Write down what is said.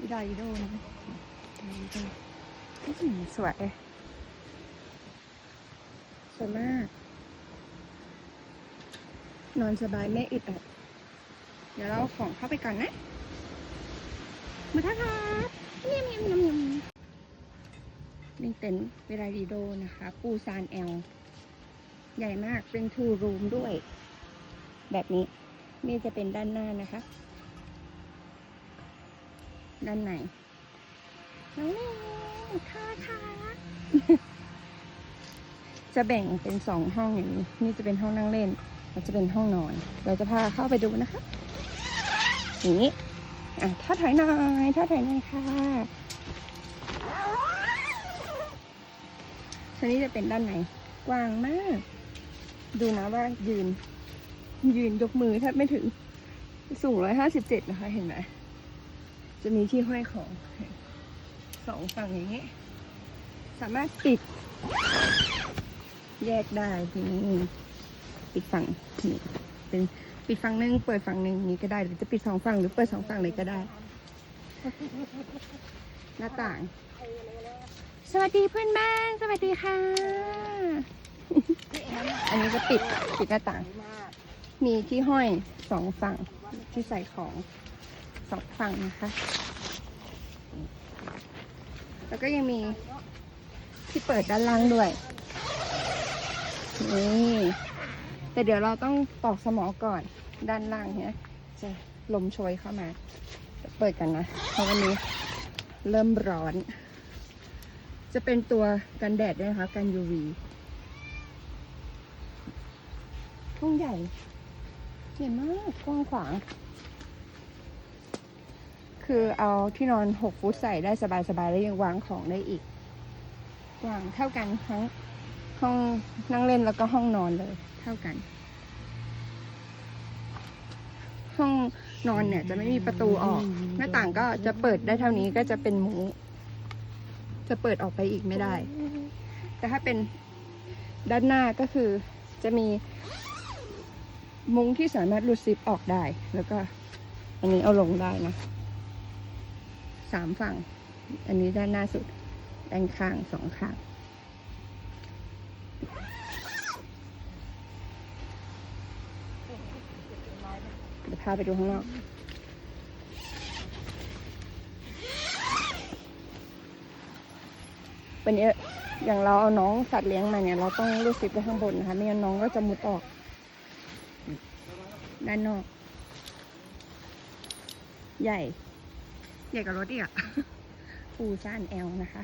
วิดาอิโดนะอื้อหือสวยสวยมาก นอนสบายไม่อึดอัดเดี๋ยวเราของเข้าไปก่อนนะ มาท่าครับเยี่ยมเยี่ยมเยี่ยมเยี่ยมนี่เต็นท์เวลาดีโดนะคะ ปูซานแอล ใหญ่มากเป็นทูรูมด้วย แบบนี้ นี่จะเป็นด้านหน้านะคะ ด้านในน้องเล่ค่ะค่ะจะแบ่งเป็นสองห้องอย่างนี้ นี่จะเป็นห้องนั่งเล่นแล้วจะเป็นห้องนอน เราจะพาเข้าไปดูนะคะอย่างนี้อะท่าถอยหน่อยท่าถอยหน่อยค่ะชั้นนี้จะเป็นด้านในกว้างมาก ดูนะว่ายืน ยืนยกมือแทบไม่ถึงสูงร้อยห้าสิบเจ็ดนะคะเห็นไหม จะมีที่ห้อยของสองฝั่งอย่างนี้ สามารถปิด แยกได้ทีนี้ปิดฝั่งนี่เป็นปิดฝั่งหนึ่งเปิดฝั่งหนึ่งอย่างนี้ก็ได้หรือจะปิดสองฝั่งหรือเปิดสองฝั่งเลยก็ได้ หน้าต่าง สวัสดีเพื่อนบ้านสวัสดีค่ะ อันนี้จะปิดปิดหน้าต่าง มีที่ห้อยสองฝั่งที่ใส่ของ สองฝั่งนะคะ แล้วก็ยังมีที่เปิดด้านล่างด้วย นี่แต่เดี๋ยวเราต้องตอกสมอก่อนด้านล่างเนี่ยจะลมโชยเข้ามา เปิดกันนะ เพราะวันนี้เริ่มร้อน จะเป็นตัวกันแดดด้วยนะคะ กัน UV ห้องใหญ่ใหญ่มากกว้างขวาง คือเอาที่นอน 6 ฟุตใส่ได้สบายๆแล้วยังวางของได้อีก วางเท่ากันทั้งห้องนั่งเล่นแล้วก็ห้องนอนเลย เท่ากัน ห้องนอนเนี่ยจะไม่มีประตูออก หน้าต่างก็จะเปิดได้เท่านี้ก็จะเป็นมุ้งจะเปิดออกไปอีกไม่ได้ แต่ถ้าเป็นด้านหน้าก็คือจะมีมุ้งที่สามารถรูดซิปออกได้ แล้วก็อันนี้เอาลงได้นะ สามฝั่ง อันนี้ด้านหน้าสุด ด้านข้างสองข้าง เดี๋ยวพาไปดูข้างนอกวันนี้อย่างเราเอาน้องสัตว์เลี้ยงมาเนี่ย เราต้องรูดซิปไว้ข้างบนนะคะ ไม่งั้นน้องก็จะมุดออก ด้านนอก ใหญ่ ใหญ่กว่ารถอีกอะปูซ่านแอลนะคะ